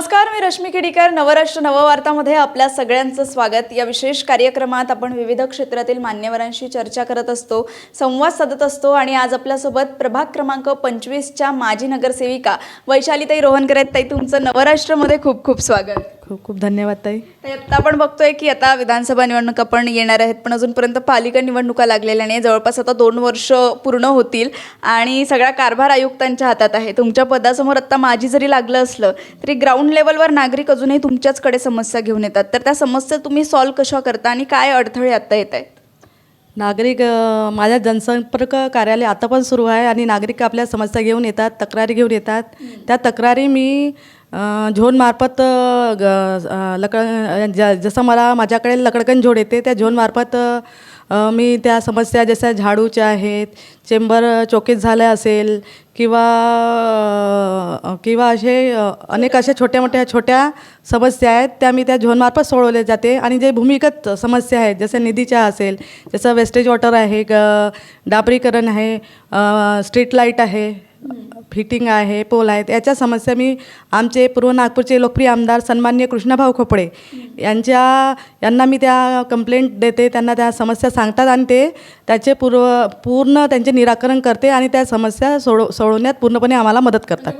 नमस्कार मी रश्मी खेडीकर नवराष्ट्र नववार्तामध्ये आपल्या सगळ्यांचं स्वागत. या विशेष कार्यक्रमात आपण विविध क्षेत्रातील मान्यवरांशी चर्चा करत असतो संवाद साधत असतो आणि आज आपल्यासोबत प्रभाग क्रमांक पंचवीसच्या माजी नगरसेविका वैशालीताई रोहनकर आहेत. ताई तुमचं नवराष्ट्रमध्ये खूप खूप स्वागत. खूप खूप धन्यवाद ताई. आता आपण बघतोय की आता विधानसभा निवडणुका पण येणार आहेत पण अजूनपर्यंत पालिका निवडणुका लागलेल्या नाही जवळपास आता दोन वर्ष पूर्ण होतील आणि सगळा कारभार आयुक्तांच्या हातात आहे. तुमच्या पदासमोर आता माझी जरी लागलं असलं तरी ग्राउंड लेवलवर नागरिक अजूनही तुमच्याचकडे समस्या घेऊन येतात. तर त्या समस्या तुम्ही सॉल्व्ह कशा करता आणि काय अडथळे आता येत आहेत? नागरिक माझ्या जनसंपर्क कार्यालय आता पण सुरू आहे आणि नागरिक आपल्या समस्या घेऊन येतात तक्रारी घेऊन येतात. त्या तक्रारी मी झोनमार्फत ग- लकड ज जसं मला माझ्याकडे लकडकन झोड येते त्या झोनमार्फत मी त्या समस्या जशा झाडूच्या आहेत चेंबर चोकीत झाल्या असेल किंवा किंवा असे अनेक अशा छोट्या मोठ्या छोट्या समस्या आहेत त्या मी त्या झोनमार्फत सोडवल्या जाते. आणि जे भूमिगत समस्या आहेत जसं निधीच्या असेल जसं वेस्टेज वॉटर आहे ग- डाबरीकरण आहे स्ट्रीट लाइट आहे फिटिंग आहे पोल आहेत याच्या समस्या मी आमचे पूर्व नागपूरचे लोकप्रिय आमदार सन्मान्य कृष्णाभाऊ खोपडे यांच्या यांना मी त्या कंप्लेंट देते त्यांना त्या समस्या सांगतात आणि ते त्याचे पूर्व पूर्ण त्यांचे निराकरण करते आणि त्या समस्या सोडव सोडवण्यात पूर्णपणे आम्हाला मदत करतात.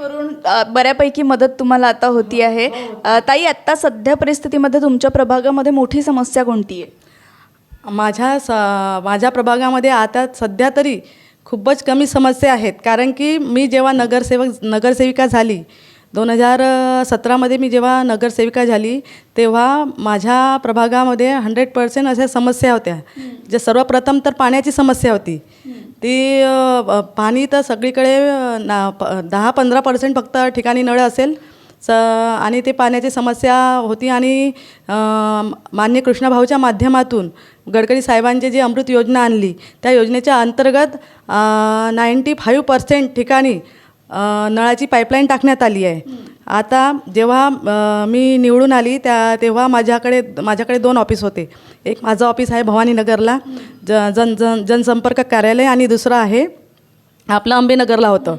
वरून बऱ्यापैकी मदत तुम्हाला आता होती आहे. अ, ताई आत्ता सध्या परिस्थितीमध्ये तुमच्या प्रभागामध्ये मोठी समस्या कोणती आहे? माझ्या स माझ्या प्रभागामध्ये आता सध्या तरी खूपच कमी समस्या आहेत. कारण की मी जेव्हा नगरसेवक नगरसेविका झाली दोन हजार सतरामध्ये मी जेव्हा नगरसेविका झाली तेव्हा माझ्या प्रभागामध्ये हंड्रेड पर्सेंट अशा समस्या होत्या. जे सर्वप्रथम तर पाण्याची समस्या होती. ती पाणी तर सगळीकडे ना प दहा पंधरा पर्सेंट फक्त ठिकाणी नळ असेल. स आणि ते पाण्याची समस्या होती आणि मान्य कृष्णाभाऊच्या माध्यमातून गडकरी साहेबांची जी अमृत योजना आणली त्या योजनेच्या अंतर्गत नाईंटी फाईव्ह पर्सेंट ठिकाणी नळाची पाईपलाईन टाकण्यात आली आहे. आता जेव्हा मी निवडून आली त्या तेव्हा माझ्याकडे माझ्याकडे दोन ऑफिस होते. एक माझं ऑफिस आहे भवानीनगरला ज जन जन जनसंपर्क कार्यालय आणि दुसरं आहे आपलं अंबेनगरला होतं.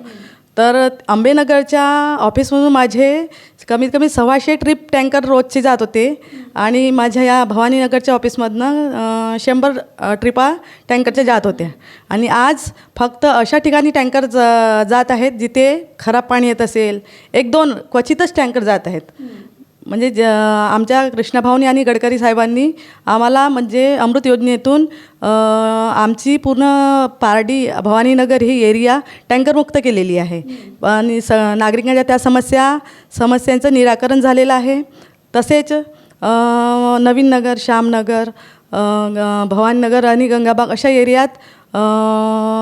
तर आंबेनगरच्या ऑफिसमधून माझे कमीत कमी सव्वाशे ट्रिप टँकर रोजचे जात होते. आणि माझ्या या भवानीनगरच्या ऑफिसमधनं शंभर ट्रिपा टँकरच्या जात होत्या. आणि आज फक्त अशा ठिकाणी टँकर ज जात आहेत जिथे खराब पाणी येत असेल. एक दोन क्वचितच टँकर जात आहेत. म्हणजे ज आमच्या कृष्णाभाऊनी आणि गडकरी साहेबांनी आम्हाला म्हणजे अमृत योजनेतून आमची पूर्ण पारडी भवानीनगर ही एरिया टँकरमुक्त केलेली आहे. आणि स नागरिकांच्या त्या समस्या समस्यांचं निराकरण झालेलं आहे. तसेच नवीन नगर श्यामनगर भवानीनगर आणि गंगाबाग अशा एरियात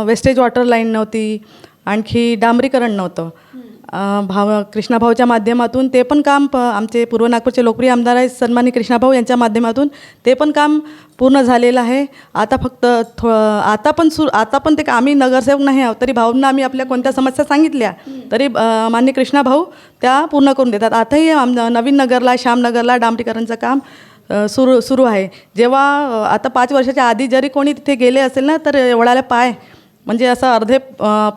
वेस्टेज वॉटर लाईन नव्हती. आणखी डांबरीकरण नव्हतं. भाव कृष्णाभाऊच्या माध्यमातून ते पण काम प आमचे पूर्व नागपूरचे लोकप्रिय आमदार आहेत सन्मानी कृष्णाभाऊ यांच्या माध्यमातून ते पण काम पूर्ण झालेलं आहे. आता फक्त थो आता पण सु आता पण ते का- आम्ही नगरसेवक नाही आहोत तरी भाऊंना आम्ही आपल्या कोणत्या समस्या सांगितल्या तरी मान्य कृष्णाभाऊ त्या पूर्ण करून देतात. आताही आम नवीन नगरला श्यामनगरला डांबरीकरणचं काम सुरू सुरू आहे. जेव्हा आता पाच वर्षाच्या आधी जरी कोणी तिथे गेले असेल ना तर एवढाला पाय म्हणजे असं अर्धे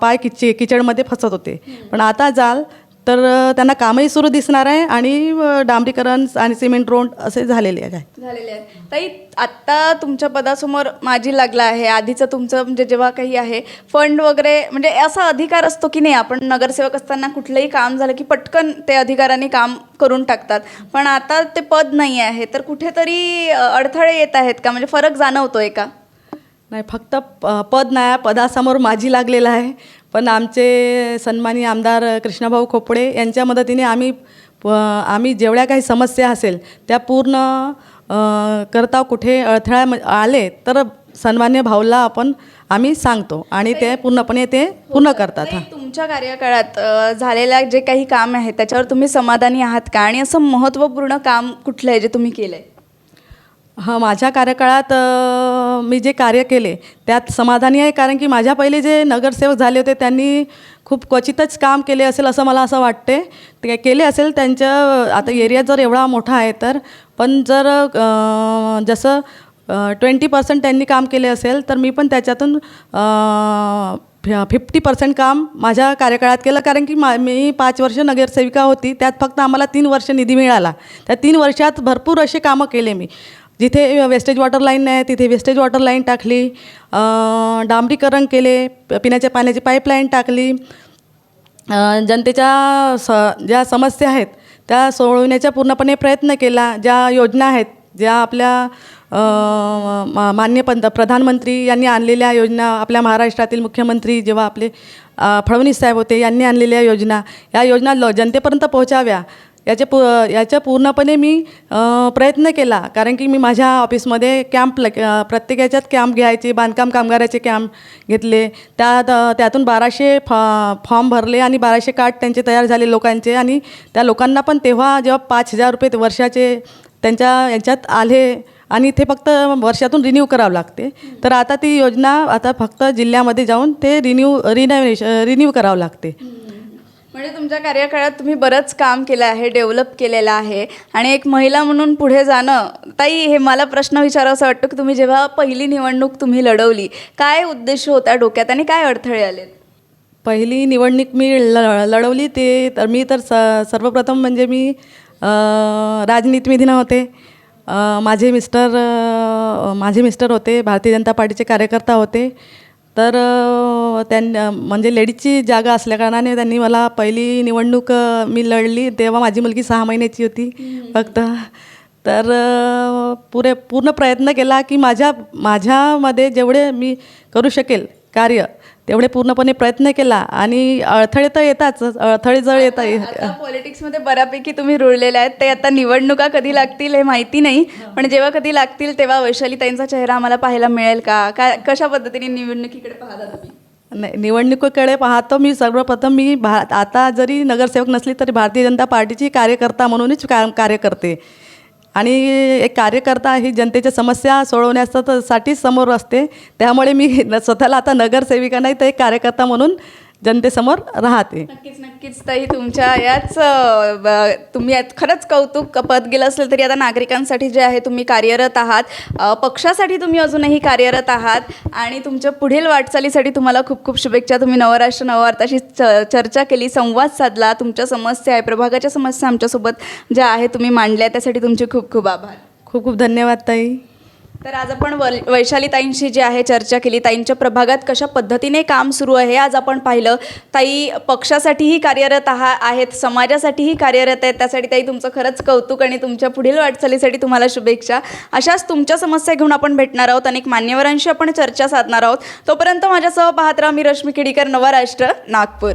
पाय किचे किचडमध्ये फसत होते. पण आता जाल तर त्यांना कामही सुरू दिसणार आहे आणि डांबरीकरण आणि सिमेंट रोड असे झालेले आहे झालेले आहे ताई आत्ता तुमच्या पदासमोर माझी लागला आहे. आधीचं तुमचं म्हणजे जेव्हा काही आहे फंड वगैरे म्हणजे असा अधिकार असतो की नाही? आपण नगरसेवक असताना कुठलंही काम झालं की पटकन ते अधिकाऱ्यांनी काम करून टाकतात. पण आता ते पद नाही आहे. तर कुठेतरी अडथळे येत आहेत का? म्हणजे फरक जाणवतोय का? नाही फक्त प- पद नाही पदासमोर माझी लागलेलं आहे. पण आमचे सन्मानी आमदार कृष्णभाऊ खोपडे यांच्या मदतीने आम्ही प- आम्ही जेवढ्या काही समस्या असेल त्या पूर्ण करता कुठे अडथळा म- आले तर सन्मान्य भाऊला आपण आम्ही सांगतो. आणि ते पूर्णपणे ते पूर्ण करतात हां. तुमच्या कार्यकाळात झालेल्या जे काही काम आहे त्याच्यावर तुम्ही समाधानी आहात का? आणि असं महत्त्वपूर्ण काम कुठलं आहे जे तुम्ही केलं आहे हां माझ्या कार्यकाळात मी जे कार्य केले त्यात समाधानी आहे कारण की माझ्या पहिले जे नगरसेवक झाले होते त्यांनी खूप क्वचितच काम केले असेल असं मला असं वाटते. ते केले असेल त्यांच्या आता एरिया जर एवढा मोठा आहे तर पण जर जसं ट्वेंटी पर्सेंट त्यांनी काम केले असेल तर मी पण त्याच्यातून फिफ्टी पर्सेंट काम माझ्या कार्यकाळात केलं. कारण की मा मी पाच वर्ष नगरसेविका होती त्यात फक्त आम्हाला तीन वर्ष निधी मिळाला. त्या तीन वर्षात भरपूर असे कामं केले मी. जिथे वेस्टेज वॉटर लाईन नाही तिथे वेस्टेज वॉटर लाईन टाकली डांबरीकरण केले प- पिण्याच्या पाण्याची पाईपलाईन टाकली. जनतेच्या स ज्या समस्या आहेत त्या सोडवण्याचा पूर्णपणे प्रयत्न केला. ज्या योजना आहेत ज्या आपल्या मा- मान्य पंत प्रधानमंत्री यांनी आणलेल्या योजना आपल्या महाराष्ट्रातील मुख्यमंत्री जेव्हा आपले फडणवीस साहेब होते यांनी आणलेल्या योजना या योजना ल जनतेपर्यंत पोहोचाव्या. याचे पू याच्या पूर्णपणे मी प्रयत्न केला. कारण की मी माझ्या ऑफिसमध्ये कॅम्प ल प्रत्येक याच्यात कॅम्प घ्यायचे बांधकाम कामगाराचे कॅम्प घेतले. त्यात त्यातून बाराशे फॉ फॉर्म भरले आणि बाराशे कार्ड त्यांचे तयार झाले लोकांचे. आणि त्या लोकांना पण तेव्हा जेव्हा पाच हजार रुपये वर्षाचे त्यांच्या याच्यात आले आणि ते फक्त वर्षातून रिन्यू करावं लागते. तर आता ती योजना आता फक्त जिल्ह्यामध्ये जाऊन ते रिन्यू रिनोव्हेश रिन्यू करावं लागते. म्हणजे तुमच्या कार्यकाळात तुम्ही बरंच काम केलं आहे डेव्हलप केलेलं आहे. आणि एक महिला म्हणून पुढे जाणं ताई हे मला प्रश्न विचारावं वाटतं की तुम्ही जेव्हा पहिली निवडणूक तुम्ही लढवली काय उद्देश होता डोक्यात आणि काय अडथळे आलेत पहिली निवडणूक मी ल लढवली ते तर मी तर स सर्वप्रथम म्हणजे मी अ, होते. नव्हते माझे मिस्टर माझे मिस्टर होते भारतीय जनता पार्टीचे कार्यकर्ता होते. तर त्यां म्हणजे लेडीजची जागा असल्याकारणाने त्यांनी मला पहिली निवडणूक मी लढली तेव्हा माझी मुलगी सहा महिन्याची होती फक्त. तर पुरे पूर्ण प्रयत्न केला की माझ्या माझ्यामध्ये जेवढे मी करू शकेल कार्य तेवढे पूर्णपणे प्रयत्न केला आणि अडथळे तर येताच अडथळे जर येता आता पॉलिटिक्समध्ये बऱ्यापैकी तुम्ही रुळलेले आहेत. ते आता निवडणुका कधी लागतील हे माहिती नाही. पण जेव्हा कधी लागतील तेव्हा वैशालीताईंचा चेहरा आम्हाला पाहायला मिळेल का? काय कशा पद्धतीने निवडणुकीकडे पाहता तुम्ही? नाही निवडणुकीकडे पाहतो मी. सर्वप्रथम मी भा आता जरी नगरसेवक नसली तरी भारतीय जनता पार्टीची कार्यकर्ता म्हणूनच का कार्य करते आणि एक कार्यकर्ता ही जनतेच्या समस्या सोडवण्यासाठी समोर असते. त्यामुळे मी स्वतःला आता नगरसेविका नाही तर एक कार्यकर्ता म्हणून जनतेसमोर राहते. नक्कीच नक्कीच. ताई तुमच्या याच ब- तुम्ही यात खरंच कौतुक पद गेलं असेल तरी आता नागरिकांसाठी जे आहे तुम्ही कार्यरत आहात. अ, पक्षासाठी तुम्ही अजूनही कार्यरत आहात आणि तुमच्या पुढील वाटचालीसाठी तुम्हाला खूप खूप शुभेच्छा. तुम्ही नवराष्ट्र नववार्ताशी च चर्चा केली संवाद साधला. तुमच्या समस्या आहे प्रभागाच्या समस्या आमच्यासोबत ज्या आहे तुम्ही मांडल्या. त्यासाठी तुमचे खूप खूप आभार. खूप खूप धन्यवाद ताई. तर आज आपण वल वैशालीताईंशी जी आहे चर्चा केली. ताईंच्या प्रभागात कशा पद्धतीने काम सुरू आहे आज आपण पाहिलं. ताई पक्षासाठीही कार्यरत आहा आहेत समाजासाठीही कार्यरत आहेत. त्यासाठी ताई तुमचं खरंच कौतुक आणि तुमच्या पुढील वाटचालीसाठी तुम्हाला शुभेच्छा. अशाच तुमच्या समस्या घेऊन आपण भेटणार आहोत. अनेक मान्यवरांशी आपण चर्चा साधणार आहोत. तोपर्यंत माझ्यासह पाहत राहा मी रश्मी खेडीकर नवा राष्ट्र नागपूर.